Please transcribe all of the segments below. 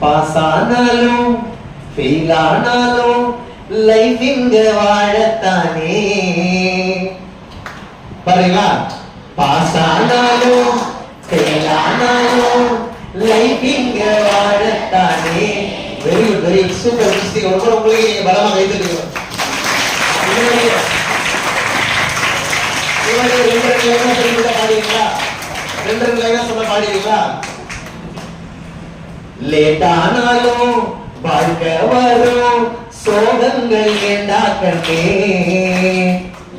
Pass ஆனாலும் fail ஆனாலும் life இங்க வாழத்தானே. பாருங்களா? பாஸ் ஆனாலும் ஃபெயில் ஆனாலும் லைஃப் இங்க வாழத்தானே. Very good very good super Misty ரொம்ப உங்களுக்கு நீங்க பலமா கைத்தட்டுங்க ரெண்டு ரெண்டு லைனா சொல்லிட்டு பாடுவீங்களா ரெண்டு ரெண்டு லைனா சொல்ல பாடுவீங்களா லேட் ஆனாலும் வாழ்க்கை வரும். சோகங்கள் ஏண்டா கண்ணே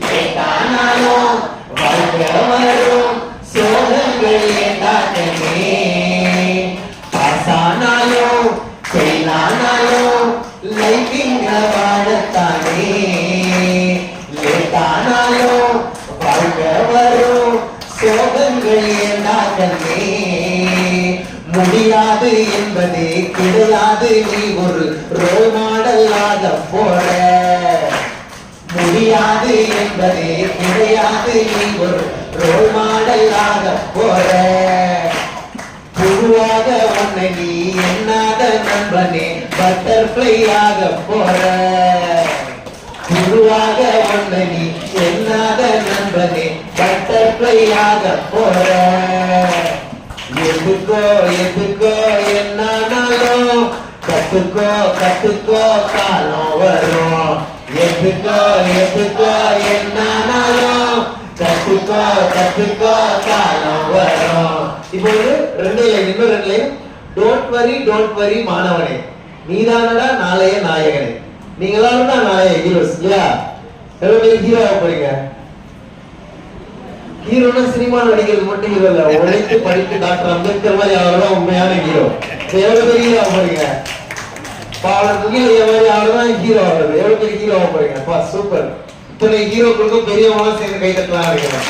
லேட் ஆனாலும் வாழ்க்கை வரும். சோகங்கள் ஏண்டா கண்ணே பாஸ் ஆனாலும் ஃபெயில் ஆனாலும் லைஃப் வாழத்தானே. லேட் ஆனாலும் வாழ்க்கை வரும். சோகங்கள் ஏண்டா கண்ணே முடியாது என்பதே கிடையாது. நீ ஒரு ரோல் மாடலாக போற. முடியாது என்பதே கிடையாது. நீ ஒரு ரோல் மாடலாக போற. குருவாக உன்னை நீ எண்ணாத நண்பனே பட்டர்ஃப்ளை ஆக போற. குருவாக உன்னை நீ எண்ணாத நண்பனே பட்டர்ஃப்ளை ஆக போற. எதுக்கோ எதுக்கோ என்னானாலும் கத்துக்கோ கத்துக்கோ காலம் வரும். எதுக்கோ எதுக்கோ என்னானாலும் கத்துக்கோ கத்துக்கோ காலம் வரும். இப்போ ஒரு ரெண்டு லைன் இன்னும் ரெண்டு line don't worry don't worry மாணவனே. நீதானடா நாளைய நாயகனே. நீங்களாலும் தான் நாளைய ஹீரோஸ் இல்லையா? எவ்வளவு பேர் போறீங்க. ஹீரோனா சினிமா நடிக்கிறது மட்டும் ஹீரோ இல்ல உழைத்து படித்து டாக்டர் அம்பேத்கர் மாதிரி யாரும் உண்மையான ஹீரோ எவ்வளவு பெரிய ஹீரோ போறீங்க பாவலர் துகிலைய மாதிரி யாரும் ஹீரோ ஆகுறது எவ்வளவு பெரிய ஹீரோ போறீங்க. சூப்பர் இத்தனை ஹீரோக்களுக்கும் பெரியவங்களாம் சேர்ந்து கை தட்டலாம் இருக்கிறேன்